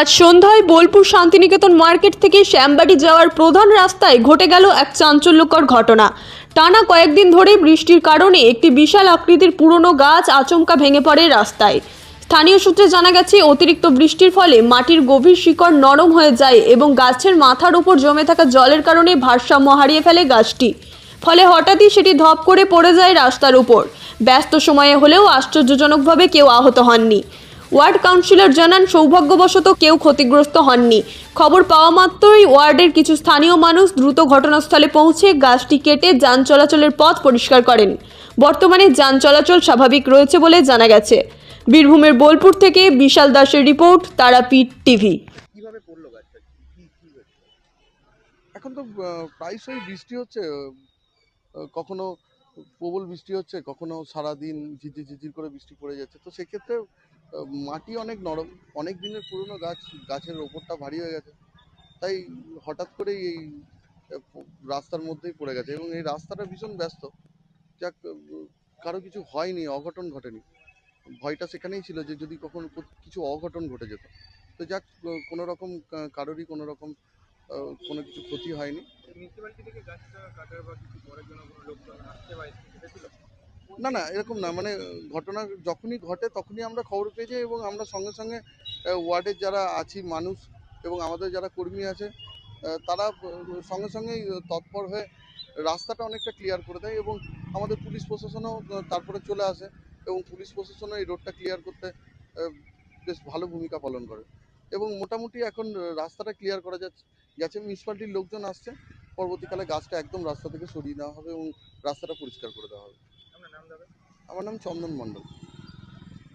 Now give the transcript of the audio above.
আজ সন্ধ্যায় বোলপুর শান্তিনিকেতন মার্কেট থেকে শ্যামবাড়ি যাওয়ার প্রধান রাস্তায় ঘটে গেল এক চাঞ্চল্যকর ঘটনা। টানা কয়েকদিন ধরে বৃষ্টির কারণে একটি বিশাল আকৃতির পুরনো গাছ আচমকা ভেঙে পড়ে রাস্তায়। স্থানীয় সূত্রে জানা গেছে, অতিরিক্ত বৃষ্টির ফলে মাটির গভীর শিকড় নরম হয়ে যায় এবং গাছের মাথার উপর জমে থাকা জলের কারণে ভারসাম্য হারিয়ে ফেলে গাছটি। ফলে হঠাৎই সেটি ধপ করে পড়ে যায় রাস্তার উপর। ব্যস্ত সময়ে হলেও আশ্চর্যজনকভাবে কেউ আহত হননি। ওয়ার্ড কাউন্সিলর জানান, সৌভাগ্যবশত কেউ ক্ষতিগ্রস্ত হননি। খবর পাওয়া মাত্রই ওয়ার্ডের কিছু স্থানীয় মানুষ দ্রুত ঘটনাস্থলে পৌঁছে গাছটি কেটে যান চলাচলের পথ পরিষ্কার করেন। বর্তমানে যান চলাচল স্বাভাবিক রয়েছে বলে জানা গেছে। বীরভূমের বোলপুর থেকে বিশাল দাসের রিপোর্ট, তারাপীঠ টিভি। এখন তো প্রায়শই বৃষ্টি হচ্ছে কখনো প্রবল বৃষ্টি হচ্ছে, কখনো সারাদিন ঝিঝির ঝিঝির করে বৃষ্টি পড়ে যাচ্ছে। তো সেক্ষেত্রে মাটি অনেক নরম, অনেক দিনের পুরনো গাছ, গাছের ওপরটা ভারী হয়ে গেছে। তাই হঠাৎ করেই এই রাস্তার মধ্যেই পড়ে গেছে এবং এই রাস্তাটা ভীষণ ব্যস্ত। যাক কারও কিছু হয়নি, অঘটন ঘটেনি। ভয়টা সেখানেই ছিল যে যদি কখনো কিছু অঘটন ঘটে যেত। তো যাক কোনো রকম কারোরই কোনো রকম কোনো কিছু ক্ষতি হয়নি। মিউনিসিপ্যালিটি থেকে গাছটা কাটার বা কিছু করার জন্য কোনো লোকজন আসতে এসেছিল না না, এরকম না। মানে ঘটনা যখনই ঘটে তখনই আমরা খবর পেয়ে যাই এবং আমরা সঙ্গে সঙ্গে ওয়ার্ডের যারা আছি মানুষ এবং আমাদের যারা কর্মী আছে তারা সঙ্গে সঙ্গেই তৎপর হয়ে রাস্তাটা অনেকটা ক্লিয়ার করে দেয় এবং আমাদের পুলিশ প্রশাসনও তারপরে চলে আসে এবং পুলিশ প্রশাসনও এই রোডটা ক্লিয়ার করতে বেশ ভালো ভূমিকা পালন করে। এবং মোটামুটি এখন রাস্তাটা ক্লিয়ার করা যাচ্ছে গেছে। মিউনিসিপ্যালিটির লোকজন আসছে। পরবর্তীকালে গাছটা একদম রাস্তা থেকে সরিয়ে নেওয়া হবে এবং রাস্তাটা পরিষ্কার করে দেওয়া হবে। আমার নাম চন্দন মণ্ডল।